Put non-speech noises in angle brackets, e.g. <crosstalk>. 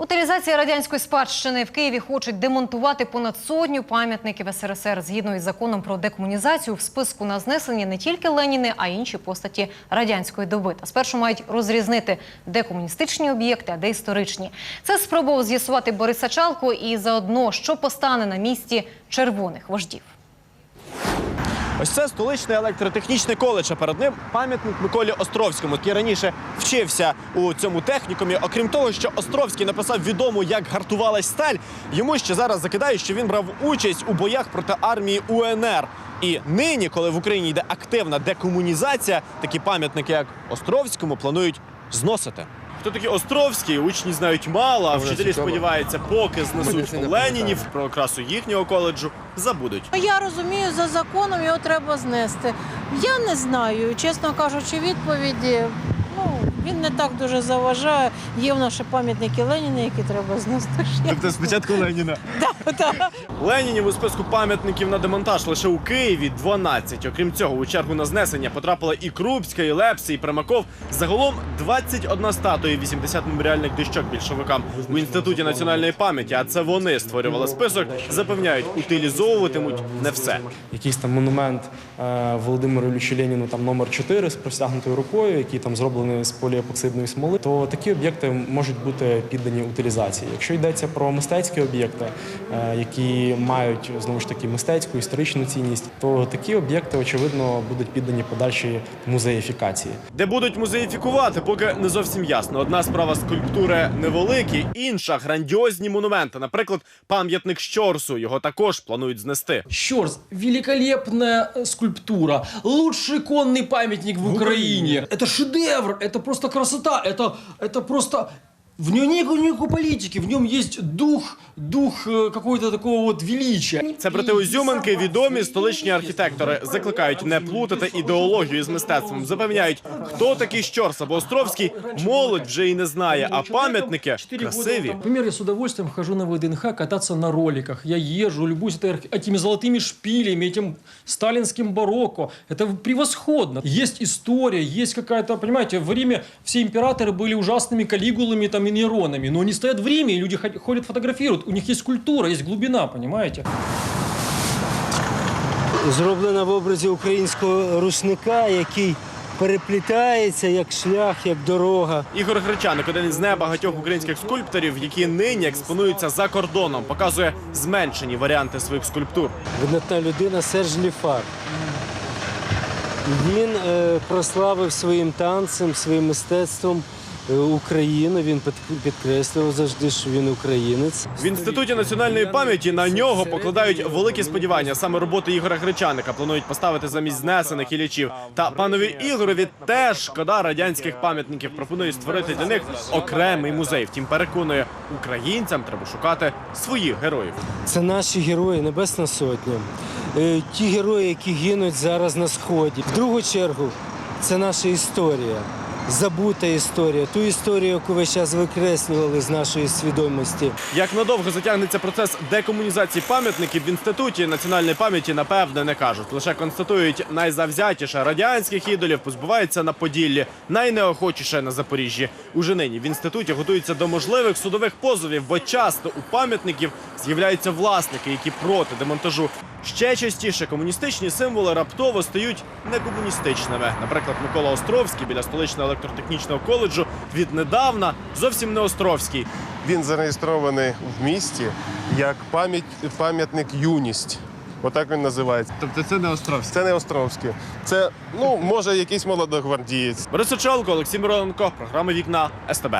Утилізація радянської спадщини в Києві хочуть демонтувати понад сотню пам'ятників СРСР. Згідно із законом про декомунізацію, в списку на знесення не тільки Леніни, а й інші постаті радянської доби. Та спершу мають розрізнити, де комуністичні об'єкти, а де історичні. Це спробував з'ясувати Борис Сачалко і заодно, що постане на місці червоних вождів. Ось це столичний електротехнічний коледж. А перед ним пам'ятник Миколі Островському, який раніше вчився у цьому технікумі. Окрім того, що Островський написав відому, як гартувалась сталь, йому ще зараз закидають, що він брав участь у боях проти армії УНР. І нині, коли в Україні йде активна декомунізація, такі пам'ятники, як Островському, планують зносити. Хто такий Островський? Учні знають мало, а вчителі сподіваються, поки знесуть Ленінів про окрасу їхнього коледжу, забудуть. Ну, Я розумію, за законом його треба знести. Я не знаю, чесно кажучи, відповіді. Ну, він не так дуже заважає. Є в нас ще пам'ятники Леніна, які треба знести. Тобто спочатку Леніна. <laughs> Так. Ленінів у списку пам'ятників на демонтаж лише у Києві 12. Окрім цього, у чергу на знесення потрапила і Крупська, і Лепси, і Примаков. Загалом 21 статуя, і 80 меморіальних дощок більшовикам у інституті національної пам'яті. А це вони створювали список. Запевняють, утилізовуватимуть не все. якийсь там монумент е, Володимиру Іллічу Леніну, там номер 4 з простягнутою рукою, який там зроблений з поліепоксидної смоли, то такі об'єкти можуть бути піддані утилізації. Якщо йдеться про мистецькі об'єкти, е, які мають знову ж таки мистецьку історичну цінність, то такі об'єкти очевидно будуть піддані подальшій музеїфікації. Де будуть музеїфікувати, поки не зовсім ясно. Одна справа скульптури невеликі, інша грандіозні монументи. Наприклад, пам'ятник Щорсу. Його також планують знести. Щорс, великолепная э, скульптура, лучший конный памятник в, Украине. Это шедевр, это просто красота, это, это просто... В нем нет никакой политики, в нем есть дух, дух э, какого-то такого вот величия. Це брати Озюменки, відомі столичні архітектори. Закликають не плутати ідеологію з мистецтвом. Запевняють, хто такий Щорс або Островський, молодь вже і не знає, а пам'ятники красиві. Например, я с удовольствием хожу на ВДНХ кататься на роликах. Я езжу, любуюсь этой арх- этими золотыми шпилями, этим сталинским барокко. Это превосходно. Есть история, есть какая-то, понимаете, в Риме все императоры были ужасными калигулами там, и нейронами, но они стоят в Риме, и люди ход- ходят, фотографируют. У них есть культура, есть глубина, понимаете? зроблена в образі українського рушника, який переплітається як шлях, як дорога. Ігор Гречаник, один із небагатьох українських скульпторів, які нині експонуються за кордоном, показує зменшені варіанти своїх скульптур. Видатна людина Серж Ліфар. Він е, прославив своїм танцем, своїм мистецтвом е, Україну. Він під- підкреслював завжди, що він українець. В інституті національної пам'яті на нього покладають великі сподівання. Саме роботи Ігоря Гречаника планують поставити замість знесених ілічів. Та панові Ігорові теж шкода радянських пам'ятників. Пропонує створити для них окремий музей. Втім, переконує, українцям треба шукати своїх героїв. Це наші герої, Небесна Сотня. Е, Ті герої, які гинуть зараз на сході. В другу чергу, це наша історія. Забута історія, ту історію, яку ви зараз викреслювали з нашої свідомості. Як надовго затягнеться процес декомунізації пам'ятників в інституті національної пам'яті, напевне, не кажуть. Лише констатують, найзавзятіше радянських ідолів позбувається на Поділлі, найнеохочіше на Запоріжжі. Уже нині в інституті готуються до можливих судових позовів, бо часто у пам'ятників з'являються власники, які проти демонтажу. Ще частіше комуністичні символи раптово стають некомуністичними. Наприклад, Микола Островський біля столичного технічного коледжу віднедавна зовсім не Островський. Він зареєстрований в місті як пам'ять, пам'ятник юність. Отак він називається. Тобто це не Островський. Це не Островський. Це, ну, може, якийсь молодогвардієць. Борис Очолко, Олексій Мироненко, програма Вікна СТБ.